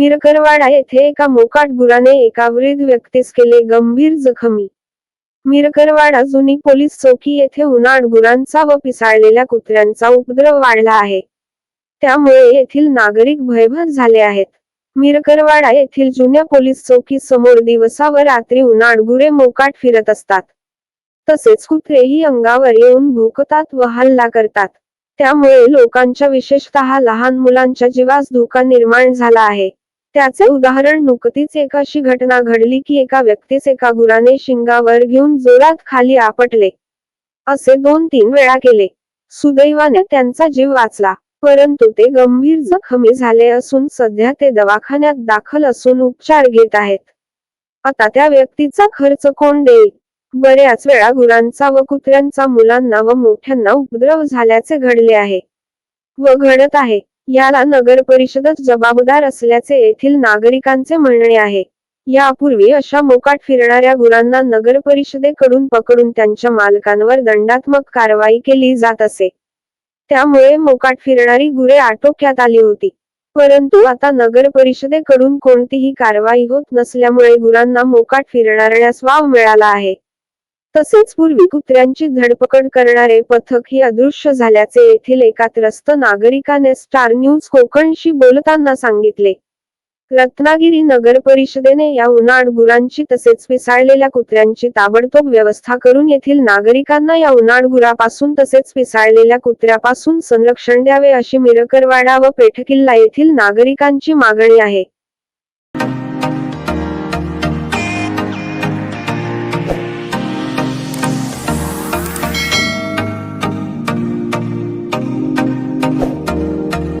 मिरकरवाडा येथे एका मोकाट गुराने एका वृद्ध व्यक्तीस केले गंभीर जखमी. मिरकरवाडा जुनी पोलीस चौकी येथे उन्हाळ गुरांचा व पिसाळलेल्या कुत्र्यांचा उपद्रव वाढला आहे. त्यामुळे येथील नागरिक भयभीत झाले आहेत. मिरकरवाडा येथील जुन्या पोलीस चौकी समोर दिवसा व रात्री उन्हाळ गुरे मोकाट फिरत असतात. तसेच कुत्रेही अंगावर येऊन भूकतात व हल्ला करतात. त्यामुळे लोकांच्या विशेषतः लहान मुलांच्या जीवास धोका निर्माण झाला आहे. त्याचे उदाहरण नुकतीच एक अशी घटना घडली की एका व्यक्तीस एका गुराने शिंगावर घेऊन जोरात खाली आपटले. असे दोन तीन वेळा केले. सुदैवाने त्यांचा जीव वाचला परंतु ते गंभीर जखमी झाले असून सध्या ते दवाखान्यात दाखल असून उपचार घेत आहेत. आता त्या व्यक्तीचा खर्च कोण देईल? बऱ्याच वेळा गुरांचा व कुत्र्यांचा मुलांना व मोठ्यांना उपद्रव झाल्याचे घडले आहे. व घडत आहे. याला नगर परिषदच जबाबदार असल्याचे येथील नागरिकांचे म्हणणे आहे. यापूर्वी अशा मोकाट फिरणाऱ्या गुरांना नगर परिषदेकडून पकडून त्यांच्या मालकांवर दंडात्मक कारवाई केली जात असे. त्यामुळे मोकाट फिरणारी गुरे आटोक्यात आली होती. परंतु आता नगर परिषदेकडून कोणतीही कारवाई होत नसल्यामुळे गुरांना मोकाट फिरणाऱ्यास वाव मिळाला आहे. तसेच पूर्वी कुत्र्यांची धडपकड करणारे पथक ही अदृश्य झाल्याचे येथील एका त्रस्त नागरिकाने स्टार न्यूज कोकणशी बोलताना सांगितले. रत्नागिरी नगर परिषदेने या उन्हाळ गुरांची तसेच पिसाळलेल्या कुत्र्यांची ताबडतोब व्यवस्था करून येथील नागरिकांना या उन्हाळ गुरापासून तसेच पिसाळलेल्या कुत्र्यापासून संरक्षण द्यावे अशी मिरकरवाडा व पेठकिल्ला येथील नागरिकांची मागणी आहे.